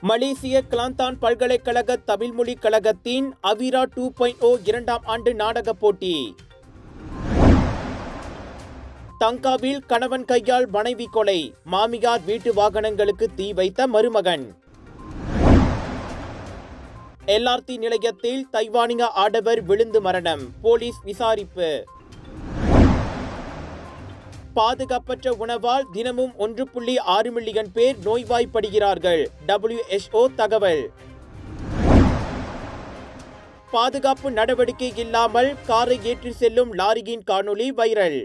மலேசிய கிளாந்தான் பல்கலைக்கழக தமிழ்மொழி கழகத்தின் அவிரா டூ பாயிண்ட் ஓ இரண்டாம் ஆண்டு நாடகப் போட்டி. தங்காவில் கணவன் கையால் மனைவி கொலை மாமியார் வீட்டு வாகனங்களுக்கு தீ வைத்த மருமகன். எல்ஆர்டி நிலையத்தில் தைவானிய ஆடவர் விழுந்து மரணம் போலீஸ் விசாரிப்பு. பாதுகாப்பற்ற உணவால் தினமும் ஒன்று புள்ளி ஆறு மில்லியன் பேர் நோய்வாய்ப்படுகிறார்கள். டபிள்யூஎச்ஓ தகவல். பாதுகாப்பு நடவடிக்கை இல்லாமல் காரை ஏற்றி செல்லும் லாரியின் காணொளி வைரல்.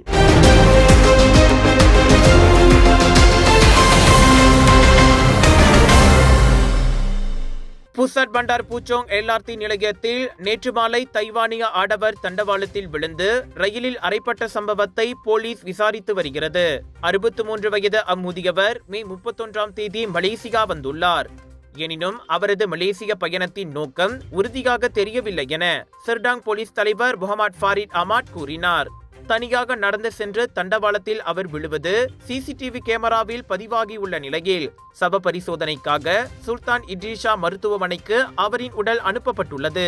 புசட் பண்டார் பூச்சோங் எல்ஆர்டி நிலையத்தில் நேற்று மாலை தைவானிய ஆடவர் தண்டவாளத்தில் விழுந்து ரயிலில் அறைப்பட்ட சம்பவத்தை போலீஸ் விசாரித்து வருகிறது. அறுபத்து மூன்று வயது அம்முதியவர் மே முப்பத்தொன்றாம் தேதி மலேசியா வந்துள்ளார். எனினும் அவரது மலேசிய பயணத்தின் நோக்கம் உறுதியாக தெரியவில்லை என சிர்டாங் போலீஸ் தலைவர் முகமது ஃபாரிட் அமாட் கூறினார். தனியாக நடந்து சென்று தண்டவாளத்தில் அவர் விழுவது சிசிடிவி கேமராவில் பதிவாகியுள்ள நிலையில் சப பரிசோதனைக்காக சுல்தான் இட்ரிஷா மருத்துவமனைக்கு அவரின் உடல் அனுப்பப்பட்டுள்ளது.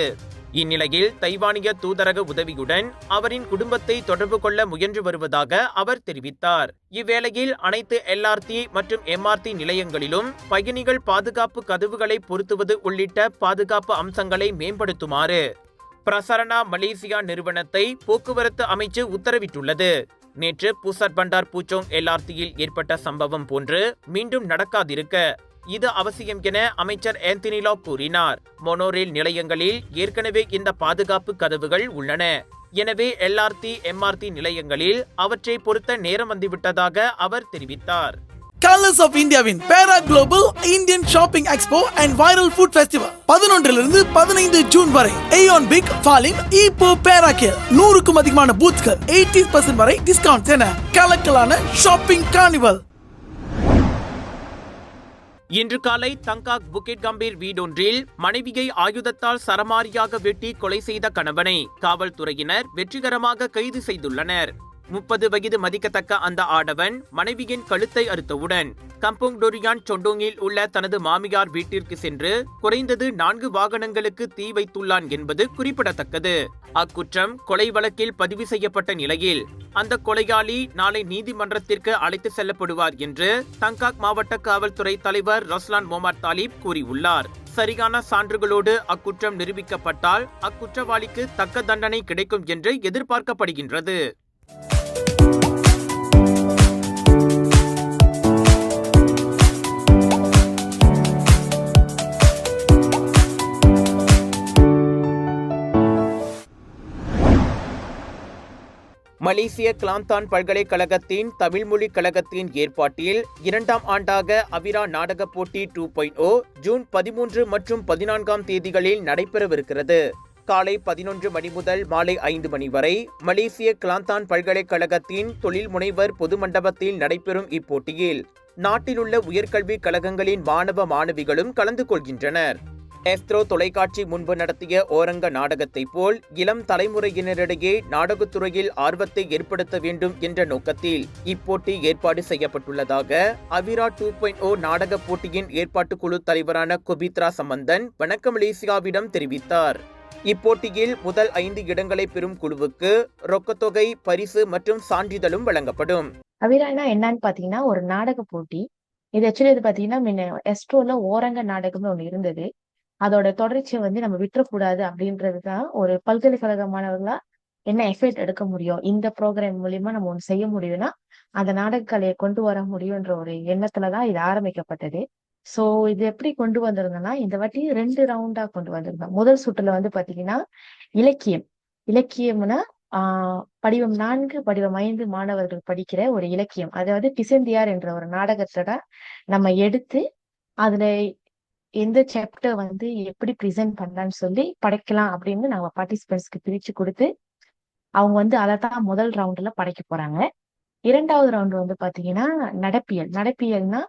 இந்நிலையில் தைவானிய தூதரக உதவியுடன் அவரின் குடும்பத்தை தொடர்பு கொள்ள முயன்று வருவதாக அவர் தெரிவித்தார். இவ்வேளையில் அனைத்து எல்ஆர்டி மற்றும் எம்ஆர்டி நிலையங்களிலும் பயணிகள் பாதுகாப்பு கதவுகளை பொருத்துவது உள்ளிட்ட பாதுகாப்பு அம்சங்களை மேம்படுத்துமாறு பிரசரணா மலேசியா நிறுவனத்தை போக்குவரத்து அமைச்சு உத்தரவிட்டுள்ளது. நேற்று பூசட் பண்டார் பூச்சோங் எல்ஆர்டியில் ஏற்பட்ட சம்பவம் போன்று மீண்டும் நடக்காதிருக்க இது அவசியம் என அமைச்சர் ஆந்தனிலா கூறினார். மொனோரேல் நிலையங்களில் ஏற்கனவே இந்த பாதுகாப்பு கதவுகள் உள்ளன. எனவே எல்ஆர்டி எம்ஆர்டி நிலையங்களில் அவற்றை பொருத்த நேரம் வந்துவிட்டதாக அவர் தெரிவித்தார். கலர்ஸ் ஆஃப் இந்தியாவின் Perak global Indian shopping expo and viral food festival பதினொன்றிலிருந்து பதினைந்து ஜூன் வரை ஏயோன் பிக் ஃபாலின் இப்போ பேரா கேர் நூறுக்கும் அதிகமான பூத்கள் எயிட்டி பர்சன்ட் வரை டிஸ்கவுண்ட் என கலக்கலான ஷாப்பிங் கார்னிவல் இன்று காலை தங்காக் புக்கிட் கம்பீர் வீடொன்றில் மனைவியை ஆயுதத்தால் சரமாரியாக வெட்டி கொலை செய்த கணவனை காவல்துறையினர் வெற்றிகரமாக கைது செய்துள்ளனர். முப்பது வயது மதிக்கத்தக்க அந்த ஆடவன் மனைவியின் கழுத்தை அறுத்தவுடன் கம்போங் டொரியான் சொண்டோங்கில் உள்ள தனது மாமியார் வீட்டிற்கு சென்று குறைந்தது நான்கு வாகனங்களுக்கு தீ வைத்துள்ளான் என்பது குறிப்பிடத்தக்கது. அக்குற்றம் கொலை வழக்கில் பதிவு செய்யப்பட்ட நிலையில் அந்த கொலையாளி நாளை நீதிமன்றத்திற்கு அழைத்து செல்லப்படுவார் என்று தங்காக் மாவட்ட காவல்துறை தலைவர் ரஸ்லான் மொமார் தாலிப் கூறியுள்ளார். சரியான சான்றுகளோடு அக்குற்றம் நிரூபிக்கப்பட்டால் அக்குற்றவாளிக்கு தக்க தண்டனை கிடைக்கும் என்று எதிர்பார்க்கப்படுகின்றது. மலேசிய கிளாந்தான் பல்கலைக்கழகத்தின் தமிழ்மொழி கழகத்தின் ஏற்பாட்டில் இரண்டாம் ஆண்டாக அவிரா நாடகப் போட்டி டூ பாயிண்ட் ஓ ஜூன் பதிமூன்று மற்றும் பதினான்காம் தேதிகளில் நடைபெறவிருக்கிறது. காலை பதினொன்று மணி முதல் மாலை ஐந்து மணி வரை மலேசிய கிளாந்தான் பல்கலைக்கழகத்தின் தொழில் முனைவர் பொது மண்டபத்தில் நடைபெறும் இப்போட்டியில் நாட்டிலுள்ள உயர்கல்விக் கழகங்களின் மாணவ மாணவிகளும் கலந்து கொள்கின்றனர். எஸ்த்ரோ தொலைக்காட்சி முன்பு நடத்திய ஓரங்க நாடகத்தைப் போல் இளம் தலைமுறையினரிடையே நாடகத்துறையில் ஆர்வத்தை ஏற்படுத்த வேண்டும் என்ற நோக்கத்தில் இப்போட்டி ஏற்பாடு செய்யப்பட்டுள்ளதாக அவிரா டூ பாயிண்ட் ஓ நாடகப் போட்டியின் ஏற்பாட்டு குழு தலைவரான குபித்ரா சம்பந்தன் வணக்க மலேசியாவிடம் தெரிவித்தார். இப்போட்டியில் முதல் ஐந்து இடங்களை பெறும் குழுவுக்கு ரொக்கத்தொகை பரிசு மற்றும் சான்றிதழும் வழங்கப்படும். அவிரானா என்னன்னு பாத்தீங்கன்னா ஒரு நாடக போட்டி. இது ஆக்சுவலி இது பாத்தீங்கன்னா எஸ்ட்ரோல ஓரங்க நாடகம்னு ஒண்ணு இருந்தது. அதோட தொடர்ச்சியை வந்து நம்ம விட்டுறக்கூடாது அப்படின்றதுதான் ஒரு பல்கலைக்கழக மாணவர்களா என்ன எஃபெக்ட் எடுக்க முடியும்? இந்த ப்ரோக்ராம் மூலியமா நம்ம ஒன்று செய்ய முடியும்னா அந்த நாடகக்கலையை கொண்டு வர முடியும்ன்ற ஒரு எண்ணத்துலதான் இது ஆரம்பிக்கப்பட்டது. சோ இது எப்படி கொண்டு வந்திருந்தோம்னா இந்த வாட்டி ரெண்டு ரவுண்டா கொண்டு வந்திருந்தோம். முதல் சுற்றுல வந்து பாத்தீங்கன்னா இலக்கியம். இலக்கியம்னா ஆஹ் படிவம் நான்கு படிவம் ஐந்து மாணவர்கள் படிக்கிற ஒரு இலக்கியம். அதாவது பிசந்தியார் என்ற ஒரு நாடகத்தோட நம்ம எடுத்து அதுல எந்த சாப்டர் வந்து எப்படி ப்ரெசென்ட் பண்ணலாம்னு சொல்லி படைக்கலாம் அப்படின்னு நாங்க பார்ட்டிசிபென்ட்ஸ்க்கு பிரிச்சு கொடுத்து அவங்க வந்து அதை தான் முதல் ரவுண்ட்ல படைக்க போறாங்க. இரண்டாவது ரவுண்ட் வந்து பாத்தீங்கன்னா நடப்பியல். நடப்பியல்னா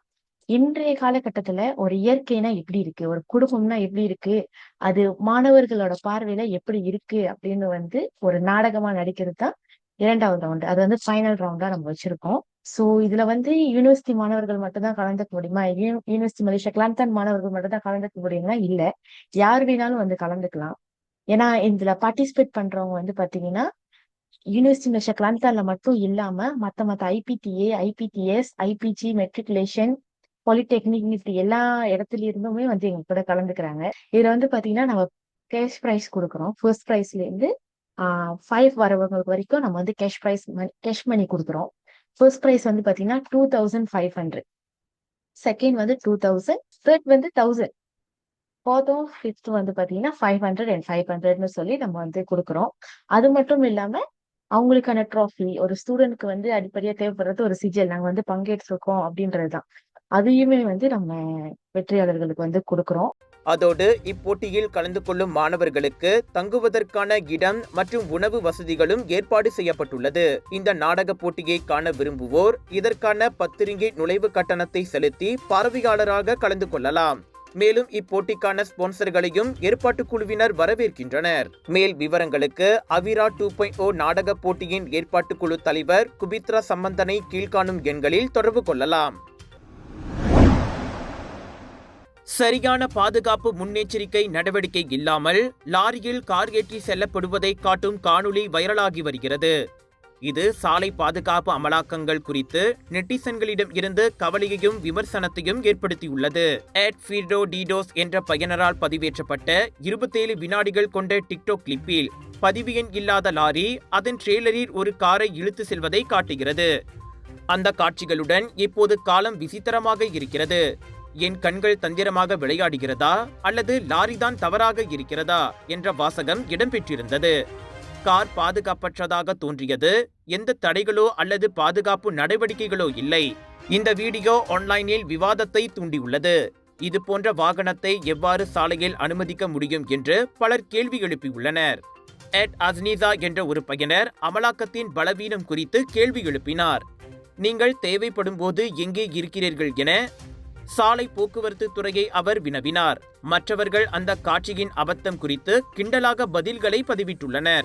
இன்றைய காலகட்டத்துல ஒரு இயற்கைனா எப்படி இருக்கு? ஒரு குடும்பம்னா எப்படி இருக்கு? அது மாணவர்களோட பார்வையில எப்படி இருக்கு? அப்படின்னு வந்து ஒரு நாடகமா நடிக்கிறது தான் இரண்டாவது ரவுண்டு அது வந்து ஃபைனல் ரவுண்டா நம்ம வச்சிருக்கோம். சோ இதுல வந்து யூனிவர்சிட்டி மாணவர்கள் மட்டும்தான் கலந்துக்க முடியுமா? யூ- யூனிவர்சிட்டி மலேசியா கிளாம்தான் மாணவர்கள் மட்டும் தான் கலந்துக்க முடியும்னா இல்ல யார் வேணாலும் வந்து கலந்துக்கலாம். ஏன்னா இதுல பார்ட்டிசிபேட் பண்றவங்க வந்து பாத்தீங்கன்னா யூனிவர்சிட்டி மலேசியா கிளாம்தான்ல மட்டும் இல்லாம மத்த மத்த IPDA IPDS IPG matriculation polytechnic இப்படி எல்லா இடத்துல இருந்துமே வந்து எங்க கூட கலந்துக்கிறாங்க. இதுல வந்து பாத்தீங்கன்னா நம்ம கேஷ் ப்ரைஸ் கொடுக்குறோம். ஃபர்ஸ்ட் ப்ரைஸ்ல இருந்து ஃபைவ் வரவங்களுக்கு வரைக்கும் நம்ம வந்து கேஷ் ப்ரைஸ் கேஷ் மணி கொடுக்குறோம். ஃபர்ஸ்ட் ப்ரைஸ் வந்து பாத்தீங்கன்னா two thousand five hundred second வந்து டூ தௌசண்ட் தேர்ட் வந்து தௌசண்ட் ஃபோர்த்தும் ஃபிஃப்த் வந்து பார்த்தீங்கன்னா ஃபைவ் ஹண்ட்ரட் அண்ட் ஃபைவ் ஹண்ட்ரட்னு சொல்லி நம்ம வந்து கொடுக்குறோம். அது மட்டும் இல்லாம அவங்களுக்கான ட்ராஃபி ஒரு ஸ்டூடெண்ட்க்கு வந்து அடிப்படையாக தேவைப்படுறது ஒரு சிஜிஎல் நாங்கள் வந்து பங்கேற்றிருக்கோம் அப்படின்றதுதான். அதையுமே வந்து நம்ம வெற்றியாளர்களுக்கு வந்து கொடுக்குறோம். அதோடு இப்போட்டியில் கலந்து கொள்ளும் மாணவர்களுக்கு தங்குவதற்கான இடம் மற்றும் உணவு வசதிகளும் ஏற்பாடு செய்யப்பட்டுள்ளது. இந்த நாடக போட்டியை காண விரும்புவோர் இதற்கான பத்து ரிங்கிட் நுழைவு கட்டணத்தை செலுத்தி பார்வையாளராக கலந்து கொள்ளலாம். மேலும் இப்போட்டிக்கான ஸ்பான்சர்களையும் ஏற்பாட்டுக் குழுவினர் வரவேற்கின்றனர். மேல் விவரங்களுக்கு அவிரா டூ பாயிண்ட் ஓ நாடக போட்டியின் ஏற்பாட்டு குழு தலைவர் குபித்ரா சம்பந்தனை கீழ்காணும் எண்களில் தொடர்பு கொள்ளலாம். சரியான பாதுகாப்பு முன்னெச்சரிக்கை நடவடிக்கை இல்லாமல் லாரியில் கார் ஏற்றி செல்லப்படுவதை காட்டும் காணொளி வைரலாகி வருகிறது. இது சாலை பாதுகாப்பு அமலாக்கங்கள் குறித்து நெட்டிசன்களிடம் இருந்து கவலையையும் விமர்சனத்தையும் ஏற்படுத்தியுள்ளது. எட் ஃபீடோ டீடோஸ் என்ற பயனரால் பதிவேற்றப்பட்ட இருபத்தேழு வினாடிகள் கொண்ட டிக்டோக் கிளிப்பில் பதிவு எண் இல்லாத லாரி அதன் ட்ரெய்லரில் ஒரு காரை இழுத்து செல்வதை காட்டுகிறது. அந்த காட்சிகளுடன் இப்போது காலம் விசித்திரமாக இருக்கிறது. என் கண்கள் தந்திரமாக விளையாடுகிறதா அல்லது லாரிதான் தவறாக இருக்கிறதா என்ற வாசகம் இடம்பெற்றிருந்தது. கார் பாதுகாப்பற்றதாக தோன்றியது. எந்த தடைகளோ அல்லது பாதுகாப்பு நடவடிக்கைகளோ இல்லை. இந்த வீடியோ ஆன்லைனில் விவாதத்தை தூண்டியுள்ளது. இது போன்ற வாகனத்தை எவ்வாறு சாலையில் அனுமதிக்க முடியும் என்று பலர் கேள்வி எழுப்பியுள்ளனர். எட் அஸ்னிசா என்ற ஒரு பயனர் அமலாக்கத்தின் பலவீனம் குறித்து கேள்வி எழுப்பினார். நீங்கள் தேவைப்படும் போது எங்கே இருக்கிறீர்கள் என சாலை போக்குவரத்து துறையை அவர் வினவினார். மற்றவர்கள் அந்த காட்சியின் அபத்தம் குறித்து கிண்டலாக பதில்களை பதிவிட்டுள்ளனர்.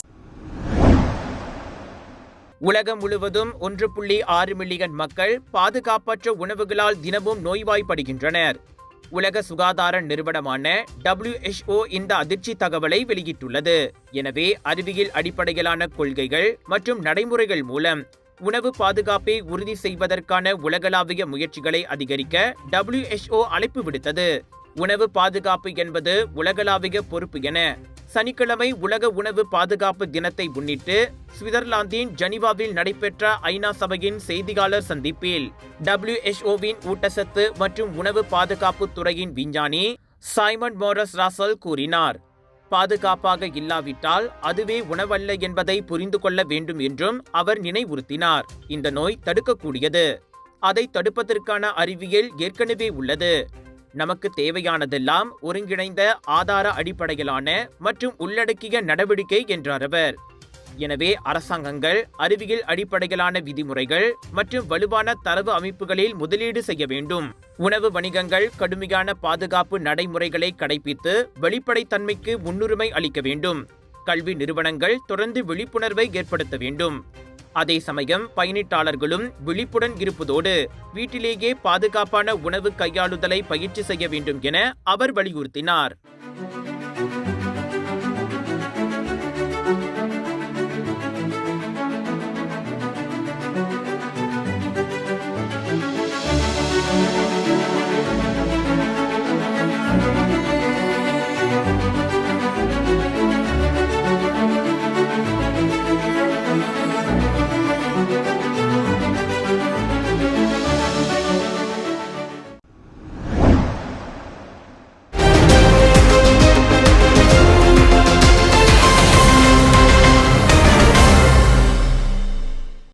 உலகம் முழுவதும் ஒன்று புள்ளி ஆறு மில்லியன் மக்கள் பாதுகாப்பற்ற உணவுகளால் தினமும் நோய்வாய்ப்படுகின்றனர். உலக சுகாதார நிறுவனமான டபிள்யூஎச்ஓ இந்த அதிர்ச்சி தகவலை வெளியிட்டுள்ளது. எனவே அறிவியல் அடிப்படையிலான கொள்கைகள் மற்றும் நடைமுறைகள் மூலம் உணவு பாதுகாப்பை உறுதி செய்வதற்கான உலகளாவிய முயற்சிகளை அதிகரிக்க டபிள்யூஎச்ஓ அழைப்பு விடுத்தது. உணவு பாதுகாப்பு என்பது உலகளாவிய பொறுப்பு என சனிக்கிழமை உலக உணவு பாதுகாப்பு தினத்தை முன்னிட்டு சுவிட்சர்லாந்தின் ஜெனீவாவில் நடைபெற்ற ஐநா சபையின் செய்தியாளர் சந்திப்பில் டபிள்யூஎச்ஓவின் ஊட்டச்சத்து மற்றும் உணவு பாதுகாப்பு துறையின் விஞ்ஞானி சைமன் மோரஸ் ராசல் கூறினார். பாதுகாப்பாக இல்லாவிட்டால் அதுவே உணவல்ல என்பதை புரிந்து கொள்ள வேண்டும் என்றும் அவர் நினைவுறுத்தினார். இந்த நோய் தடுக்கக்கூடியது. அதை தடுப்பதற்கான அறிவியல் ஏற்கனவே உள்ளது. நமக்கு தேவையானதெல்லாம் ஒருங்கிணைந்த ஆதார அடிப்படையிலான மற்றும் உள்ளடக்கிய நடவடிக்கை என்றார் அவர். எனவே அரசாங்கங்கள் அறிவியல் அடிப்படையிலான விதிமுறைகள் மற்றும் வலுவான தரவு அமைப்புகளில் முதலீடு செய்ய வேண்டும். உணவு வணிகங்கள் கடுமையான பாதுகாப்பு நடைமுறைகளை கடைபிடித்து வெளிப்படைத்தன்மைக்கு முன்னுரிமை அளிக்க வேண்டும். கல்வி நிறுவனங்கள் தொடர்ந்து விழிப்புணர்வை ஏற்படுத்த வேண்டும். அதே சமயம் பயணிட்டாளர்களும் விழிப்புடன் இருப்பதோடு வீட்டிலேயே பாதுகாப்பான உணவு கையாளுதலை பயிற்சி செய்ய வேண்டும் என அவர் வலியுறுத்தினார்.